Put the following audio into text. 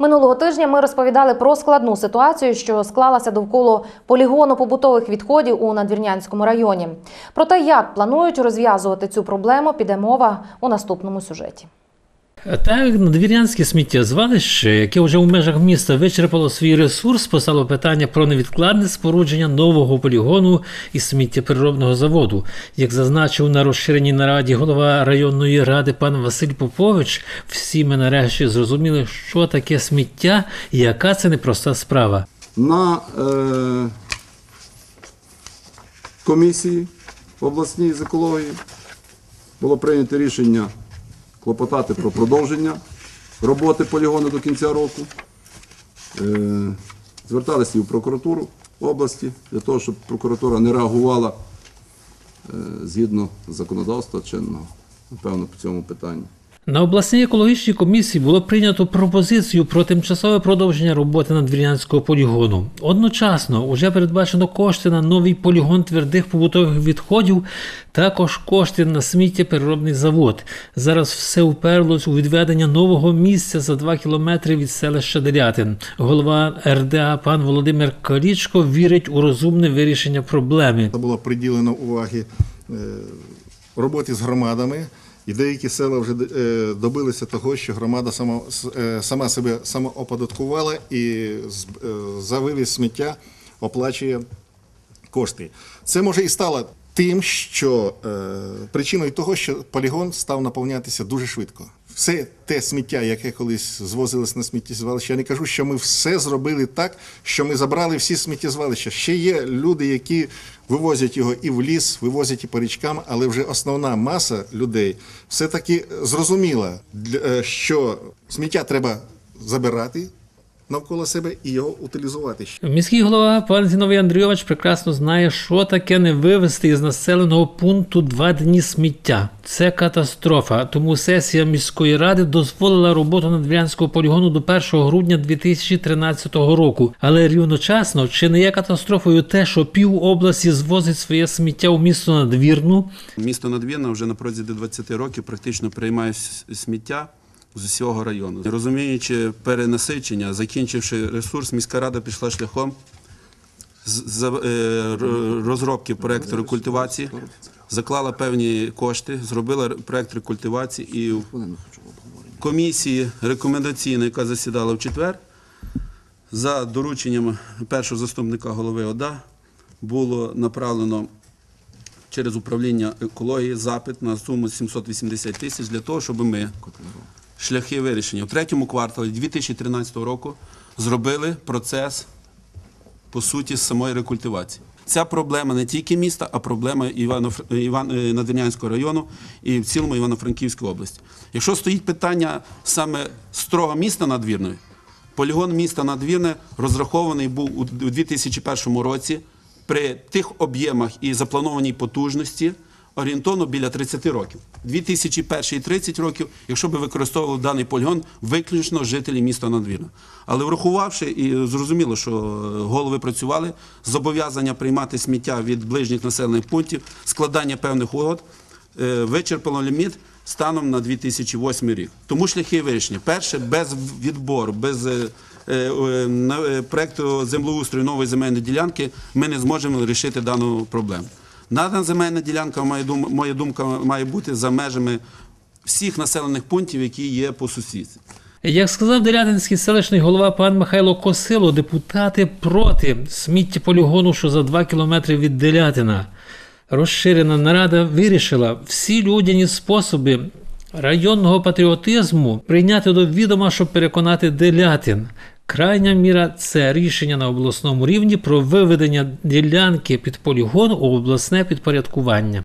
Минулого тижня ми розповідали про складну ситуацію, що склалася довкола полігону побутових відходів у Надвірнянському районі. Про те, як планують розв'язувати цю проблему, піде мова у наступному сюжеті. Так, надвір'янське сміттєзвалище, яке вже у межах міста вичерпало свій ресурс, постало питання про невідкладне спорудження нового полігону і сміттєпереробного заводу. Як зазначив на розширеній нараді голова районної ради пан Василь Попович, всі ми нарешті зрозуміли, що таке сміття і яка це непроста справа. На е, комісії обласній з екології було прийнято рішення клопотати про продовження роботи полігону до кінця року. Е, зверталися і в прокуратуру області для того, щоб прокуратура не реагувала е, згідно законодавства чинного, напевно, по цьому питанню. На обласній екологічній комісії було прийнято пропозицію про тимчасове продовження роботи надвірнянського полігону. Одночасно вже передбачено кошти на новий полігон твердих побутових відходів, також кошти на сміттєпереробний завод. Зараз все уперлось у відведення нового місця за 2 кілометри від селища Делятин. Голова РДА пан Володимир Калічко вірить у розумне вирішення проблеми. Було приділено уваги е, роботі з громадами, і деякі села вже е, добилися того, що громада сама, е, сама себе самооподаткувала і е, за вивіз сміття оплачує кошти. Це може і стало тим, що причиною того, що полігон став наповнятися дуже швидко. Все те сміття, яке колись звозилось на сміттєзвалище, я не кажу, що ми все зробили так, що ми забрали всі сміттєзвалища. Ще є люди, які вивозять його і в ліс, вивозять і по річкам, але вже основна маса людей все-таки зрозуміла, е, що сміття треба забирати навколо себе і його утилізувати. Міський голова пан Зіновий Андрійович прекрасно знає, що таке не вивезти із населеного пункту два дні сміття. Це катастрофа. Тому сесія міської ради дозволила роботу надвірянського полігону до 1 грудня 2013 року. Але рівночасно чи не є катастрофою те, що пів області звозить своє сміття у місто надвірну, Місто Надвірна вже на протязі 20 років практично приймає сміття з усього району. Розуміючи перенасичення, закінчивши ресурс, міська рада пішла шляхом е, розробки проекту рекультивації, заклала певні кошти, зробила проект рекультивації і в комісії рекомендаційної, яка засідала в четвер, за дорученням першого заступника голови ОДА було направлено через управління екології запит на суму 780 тисяч для того, щоб ми шляхи вирішення в третьому кварталі 2013 року зробили процес по суті самої рекультивації. Ця проблема не тільки міста, а проблема Івано Іван е, Надвірнянського району і в цілому Івано-Франківської області. Якщо стоїть питання саме строго міста надвірної, полігон міста надвірне розрахований був у 2001 році при тих об'ємах і запланованій потужності орієнтовно біля 30 років. 2001 і 30 років, якщо би використовували даний полігон виключно жителі міста Надвірна. Але врахувавши і зрозуміло, що е, голови працювали, зобов'язання приймати сміття від ближніх населених пунктів, складання певних угод, е, вичерпало ліміт станом на 2008 рік. Тому шляхи вирішення. Перше, без відбору, без е, е, е, землеустрою нової земельної ділянки ми не зможемо вирішити дану проблему. Надана земельна ділянка, моя думка, має бути за межами всіх населених пунктів, які є по сусідстві. Як сказав Делятинський селищний голова пан Михайло Косило, депутати проти сміттєполігону, що за 2 кілометри від Делятина. Розширена нарада вирішила всі людяні способи районного патріотизму прийняти до відома, щоб переконати Делятин. Крайня міра це рішення на обласному рівні про виведення ділянки під полігон у обласне підпорядкування.